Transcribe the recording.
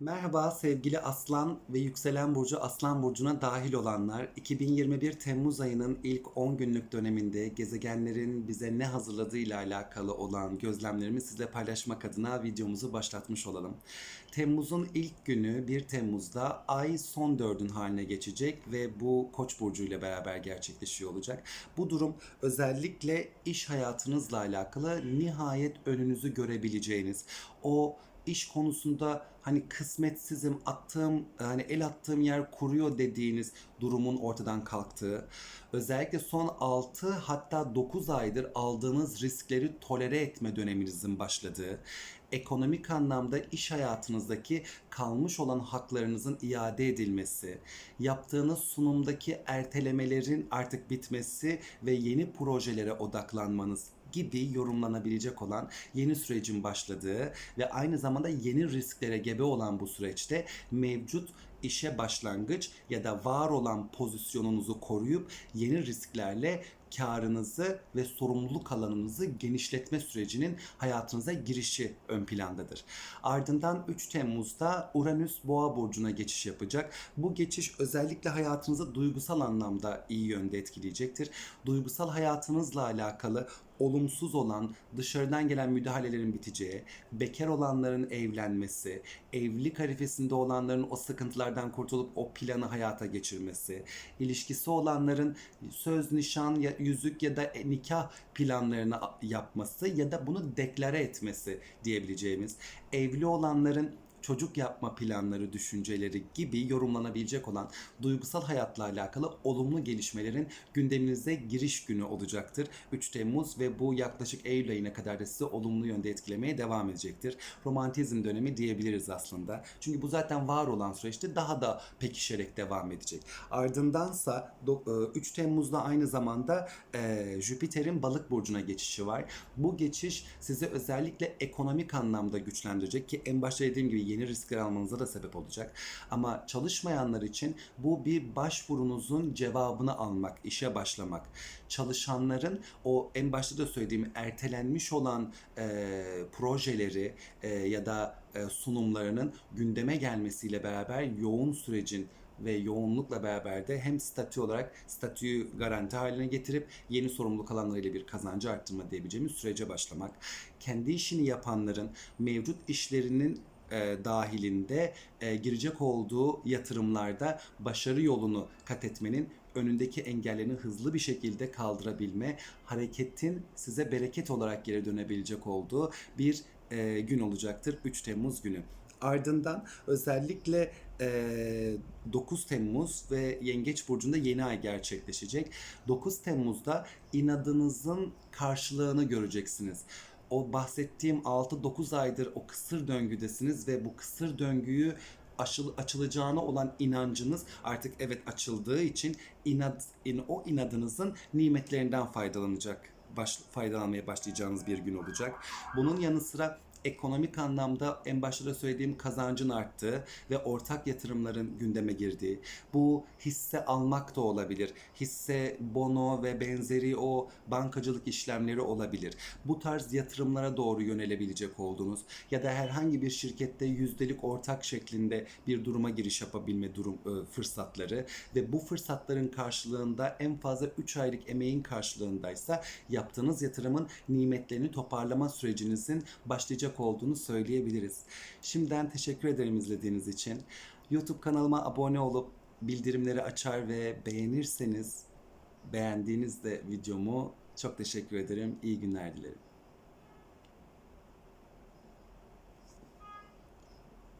Merhaba sevgili Aslan ve yükselen burcu Aslan burcuna dahil olanlar. 2021 Temmuz ayının ilk 10 günlük döneminde gezegenlerin bize ne hazırladığı ile alakalı olan gözlemlerimi sizle paylaşmak adına videomuzu başlatmış olalım. Temmuz'un ilk günü 1 Temmuz'da ay son dördün haline geçecek ve bu Koç burcu ile beraber gerçekleşiyor olacak. Bu durum özellikle iş hayatınızla alakalı nihayet önünüzü görebileceğiniz o iş konusunda hani kısmetsizim attığım hani el attığım yer kuruyor dediğiniz durumun ortadan kalktığı özellikle son 6 hatta 9 aydır aldığınız riskleri tolere etme döneminizin başladığı ekonomik anlamda iş hayatınızdaki kalmış olan haklarınızın iade edilmesi, yaptığınız sunumdaki ertelemelerin artık bitmesi ve yeni projelere odaklanmanız gibi yorumlanabilecek olan yeni sürecin başladığı ve aynı zamanda yeni risklere gebe olan bu süreçte mevcut işe başlangıç ya da var olan pozisyonunuzu koruyup yeni risklerle karınızı ve sorumluluk alanınızı genişletme sürecinin hayatınıza girişi ön plandadır. Ardından 3 Temmuz'da Uranüs Boğa burcuna geçiş yapacak. Bu geçiş özellikle hayatınızı duygusal anlamda iyi yönde etkileyecektir. Duygusal hayatınızla alakalı olumsuz olan dışarıdan gelen müdahalelerin biteceği, bekar olanların evlenmesi, evlilik harifesinde olanların o sıkıntılardan kurtulup o planı hayata geçirmesi, ilişkisi olanların söz, nişan, ya- yüzük ya da nikah planlarını yapması ya da bunu deklare etmesi diyebileceğimiz, evli olanların çocuk yapma planları, düşünceleri gibi yorumlanabilecek olan duygusal hayatla alakalı olumlu gelişmelerin gündeminize giriş günü olacaktır. 3 Temmuz ve bu yaklaşık Eylül ayına kadar da sizi olumlu yönde etkilemeye devam edecektir. Romantizm dönemi diyebiliriz aslında. Çünkü bu zaten var olan süreçte daha da pekişerek devam edecek. Ardındansa do- e, 3 Temmuz'da aynı zamanda e, Jüpiter'in balık burcuna geçişi var. Bu geçiş sizi özellikle ekonomik anlamda güçlendirecek ki en başta dediğim gibi yeni riskler almanıza da sebep olacak. Ama çalışmayanlar için bu bir başvurunuzun cevabını almak, işe başlamak. Çalışanların o en başta da söylediğim ertelenmiş olan e, projeleri e, ya da e, sunumlarının gündeme gelmesiyle beraber yoğun sürecin ve yoğunlukla beraber de hem statü olarak statüyü garanti haline getirip yeni sorumluluk alanlarıyla bir kazancı arttırma diyebileceğimiz sürece başlamak. Kendi işini yapanların mevcut işlerinin e, dahilinde e, girecek olduğu yatırımlarda başarı yolunu kat etmenin önündeki engellerini hızlı bir şekilde kaldırabilme, hareketin size bereket olarak geri dönebilecek olduğu bir e, gün olacaktır 3 Temmuz günü. Ardından özellikle e, 9 Temmuz ve Yengeç Burcu'nda yeni ay gerçekleşecek. 9 Temmuz'da inadınızın karşılığını göreceksiniz o bahsettiğim 6-9 aydır o kısır döngüdesiniz ve bu kısır döngüyü aşıl, açılacağına olan inancınız artık evet açıldığı için inat, in, o inadınızın nimetlerinden faydalanacak baş, faydalanmaya başlayacağınız bir gün olacak. Bunun yanı sıra ekonomik anlamda en başta da söylediğim kazancın arttığı ve ortak yatırımların gündeme girdiği, bu hisse almak da olabilir. Hisse, bono ve benzeri o bankacılık işlemleri olabilir. Bu tarz yatırımlara doğru yönelebilecek olduğunuz ya da herhangi bir şirkette yüzdelik ortak şeklinde bir duruma giriş yapabilme durum e, fırsatları ve bu fırsatların karşılığında en fazla 3 aylık emeğin karşılığındaysa yaptığınız yatırımın nimetlerini toparlama sürecinizin başlayacak olduğunu söyleyebiliriz. Şimdiden teşekkür ederim izlediğiniz için. YouTube kanalıma abone olup bildirimleri açar ve beğenirseniz beğendiğinizde videomu çok teşekkür ederim. İyi günler dilerim.